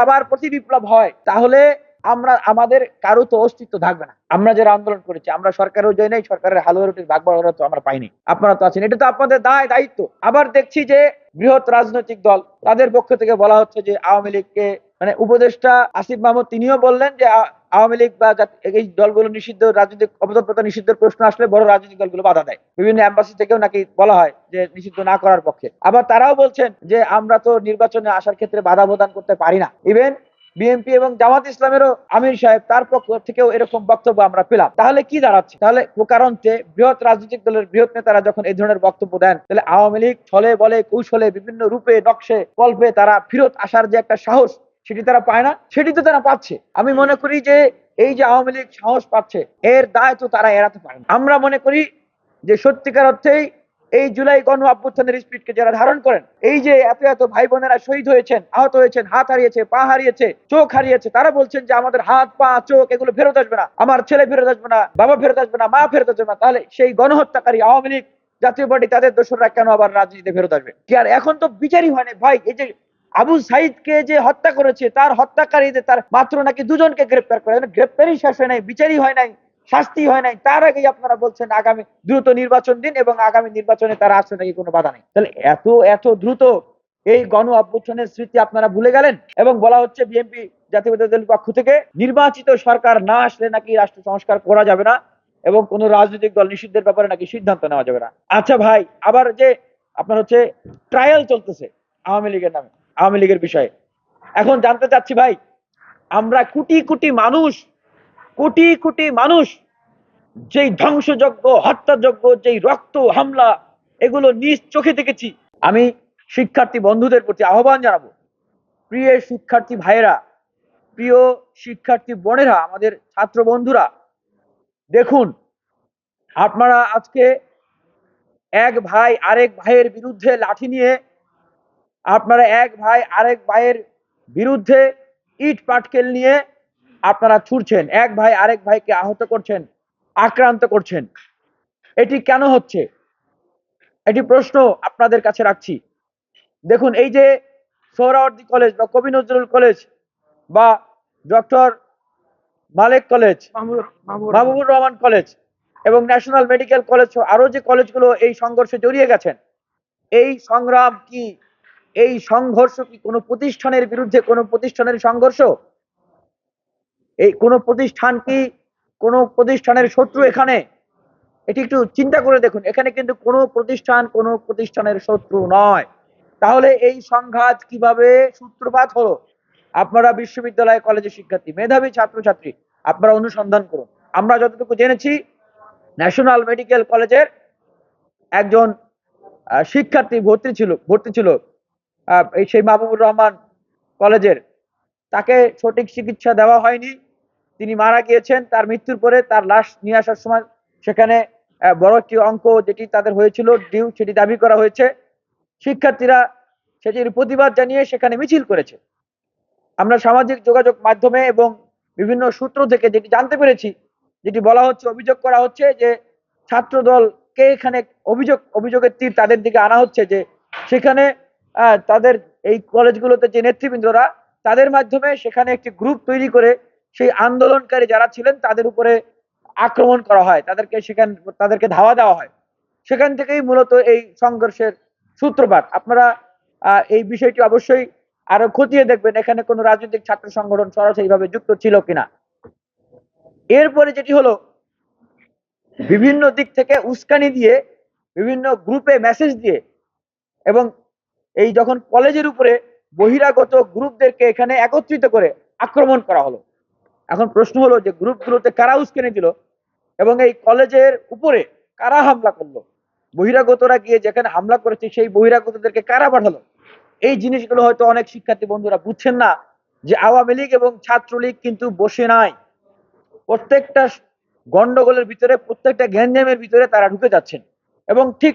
আবার প্রতি বিপ্লব হয় তাহলে আমরা, আমাদের কারও তো অস্তিত্ব থাকবে না। আমরা যারা আন্দোলন করেছি, আমরা সরকারেও যাই নাই, সরকারের হালুয়া রুটির ভাগ বাড়ানো তো আমরা পাইনি। আপনারা তো আছেন, এটা তো আপনাদের দায়, দায়িত্ব। আবার দেখছি যে বৃহৎ রাজনৈতিক দল, তাদের পক্ষ থেকে বলা হচ্ছে যে আওয়ামী লীগকে মানে উপদেষ্টা আসিফ মাহমুদ, তিনিও বললেন যে আওয়ামী লীগ বা এই দলগুলো নিষিদ্ধ, রাজনৈতিক অবতৎপরতা নিষিদ্ধের প্রশ্ন আসলে বড় রাজনৈতিক দলগুলো বাধা দেয়। বিভিন্ন অ্যাম্বাসি থেকেও নাকি বলা হয় যে নিষিদ্ধ না করার পক্ষে। আবার তারাও বলছেন যে আমরা তো নির্বাচনে আসার ক্ষেত্রে বাধা প্রদান করতে পারি না। ইভেন বিএনপি এবং জামাত ইসলামেরও আমির সাহেব তার পক্ষ থেকেও এরকম বক্তব্য আমরা পেলাম। তাহলে কি দাঁড়াচ্ছে? তাহলে প্রকারান্তে বৃহৎ রাজনৈতিক দলের বৃহৎ নেতারা যখন এই ধরনের বক্তব্য দেন, তাহলে আওয়ামী লীগ ছলে বলে কৌশলে বিভিন্ন রূপে, নকশে, কল্পে তারা ফিরত আসার যে একটা সাহস, সেটি তারা পায় না, সেটি তো তারা পাচ্ছে। আমি মনে করি যে এই যে আওয়ামী লীগ সাহস পাচ্ছে, এর দায় তো তারা এড়াতে পারে। আমরা মনে করি যে সত্যিকার অর্থেই এই জুলাই গণ অভ্যুত্থানের স্পিডকে যারা ধারণ করেন, এই যে এত এত ভাই বোনেরা শহীদ হয়েছেন, আহত হয়েছেন, হাত হারিয়েছে, পা হারিয়েছে, চোখ হারিয়েছে, তারা বলছেন যে আমাদের হাত, পা, চোখ এগুলো ফেরত আসবে না, আমার ছেলে ফেরত আসবে না, বাবা ফেরত আসবে না, মা ফেরত আসবে না, তাহলে সেই গণহত্যাকারী আওয়ামী লীগ, জাতীয় পার্টি, তাদের দোসররা কেন আবার রাজনীতিতে ফেরত আসবে? কি আর এখন তো বিচারই হয় না, ভাই, এই যে আবু সাইদকে যে হত্যা করেছে, তার হত্যাকারীদের তার মাত্র নাকি দুজনকে গ্রেপ্তার করে গ্রেপ্তারই শেষ হয় নাই, বিচারই হয় নাই। শাস্তি হয় নাই। তার আগেই আপনারা বলছেন আগামী দ্রুত নির্বাচন দিন এবং আগামী নির্বাচনে তারা আসলে নাকি কোনো বাধা নেই। তাহলে এত এত দ্রুত এই গণ অভ্যুত্থানের স্মৃতি আপনারা ভুলে গেলেন? এবং বলা হচ্ছে বিএনপি জাতীয়তাবাদী দলের পক্ষ থেকে নির্বাচিত সরকার না আসলে নাকি রাষ্ট্র সংস্কার করা যাবে না এবং কোন রাজনৈতিক দল নিষিদ্ধের ব্যাপারে নাকি সিদ্ধান্ত নেওয়া যাবে না। আচ্ছা ভাই, আবার যে আপনার হচ্ছে ট্রায়াল চলতেছে আওয়ামী লীগের নামে, আওয়ামী লীগের বিষয়ে। এখন জানতে চাচ্ছি ভাই, আমরা কোটি কোটি মানুষ কোটি কোটি মানুষ যেই ধ্বংসযজ্ঞ, হত্যাযজ্ঞ, যেই রক্ত, হামলা, এগুলো নিজ চোখে দেখেছি। আমি শিক্ষার্থী বন্ধুদের প্রতি আহ্বান জানাব, প্রিয় শিক্ষার্থী ভাইয়েরা, প্রিয় শিক্ষার্থী বোনেরা, আমাদের ছাত্র বন্ধুরা, দেখুন, আপনারা আজকে এক ভাই আরেক ভাইয়ের বিরুদ্ধে লাঠি নিয়ে, আপনারা এক ভাই আরেক ভাইয়ের বিরুদ্ধে ইট পাটকেল নিয়ে আপনারা ছুটছেন এক ভাই আরেক ভাইকে আহত করছেন আক্রান্ত করছেন। এটি কেন হচ্ছে? এটি প্রশ্ন আপনাদের কাছে রাখছি। দেখুন এই যে সোহরাওয়ার্দী কলেজ বা কবি নজরুল কলেজ বা doctor Malek college Mahbubur Rahman college এবং ন্যাশনাল মেডিকেল কলেজ আরও যে কলেজগুলো এই সংঘর্ষে জড়িয়ে গেছেন এই সংগ্রাম কি এই সংঘর্ষ কি কোনো প্রতিষ্ঠানের বিরুদ্ধে কোনো প্রতিষ্ঠানের সংঘর্ষ? এই কোনো প্রতিষ্ঠান কি কোনো প্রতিষ্ঠানের শত্রু এখানে? এটি একটু চিন্তা করে দেখুন, এখানে কিন্তু কোনো প্রতিষ্ঠান কোনো প্রতিষ্ঠানের শত্রু নয়। তাহলে এই সংঘাত কীভাবে সূত্রপাত হলো? আপনারা বিশ্ববিদ্যালয় কলেজের শিক্ষার্থী, মেধাবী ছাত্রছাত্রী, আপনারা অনুসন্ধান করুন। আমরা যতটুকু জেনেছি, ন্যাশনাল মেডিকেল কলেজের একজন শিক্ষার্থী ভর্তি ছিল ভর্তি ছিল এই সেই মাহবুবুর রহমান কলেজের। তাকে সঠিক চিকিৎসা দেওয়া হয়নি। তিনি মারা গিয়েছেন, তার মৃত্যুর পরে তার লাশ নিয়ে আসার সময় সেখানে বড় একটি অঙ্ক যেটি তাদের হয়েছিল, ডিউ, সেটি দাবি করা হয়েছে। শিক্ষার্থীরা সেটির প্রতিবাদ জানিয়ে সেখানে মিছিল করেছে। আমরা সামাজিক যোগাযোগ মাধ্যমে এবং বিভিন্ন সূত্র থেকে যেটি জানতে পেরেছি, যেটি বলা হচ্ছে, অভিযোগ করা হচ্ছে যে ছাত্র দলকে এখানে অভিযোগ, অভিযোগের তীর তাদের দিকে আনা হচ্ছে যে সেখানে তাদের এই কলেজগুলোতে যে নেতৃবৃন্দরা, তাদের মাধ্যমে সেখানে একটি গ্রুপ তৈরি করে সেই আন্দোলনকারী যারা ছিলেন, তাদের উপরে আক্রমণ করা হয়। তাদেরকে সেখান, তাদেরকে ধাওয়া দেওয়া হয়। সেখান থেকেই মূলত এই সংঘর্ষের সূত্রপাত। আপনারা এই বিষয়টি অবশ্যই আরও খতিয়ে দেখবেন, এখানে কোনো রাজনৈতিক ছাত্র সংগঠন সরাসরিভাবে যুক্ত ছিল কিনা। এরপরে যেটি হলো, বিভিন্ন দিক থেকে উস্কানি দিয়ে, বিভিন্ন গ্রুপে মেসেজ দিয়ে এবং এই যখন কলেজের উপরে বহিরাগত গ্রুপদেরকে এখানে একত্রিত করে আক্রমণ করা হলো। এখন প্রশ্ন হলো যে গ্রুপগুলোতে কারা উস্কানি দিল এবং এই কলেজের উপরে কারা হামলা করল? বহিরাগতরা গিয়ে যেখানে হামলা করেছে, সেই বহিরাগতদেরকে কারা পাঠালো? এই জিনিসগুলো হয়তো অনেক শিক্ষার্থী বন্ধুরা বুঝছেন না যে আওয়ামী লীগ এবং ছাত্রলীগ কিন্তু বসে নাই। প্রত্যেকটা গন্ডগোলের ভিতরে, প্রত্যেকটা গ্যাঞ্জামের ভিতরে তারা ঢুকে যাচ্ছেন। এবং ঠিক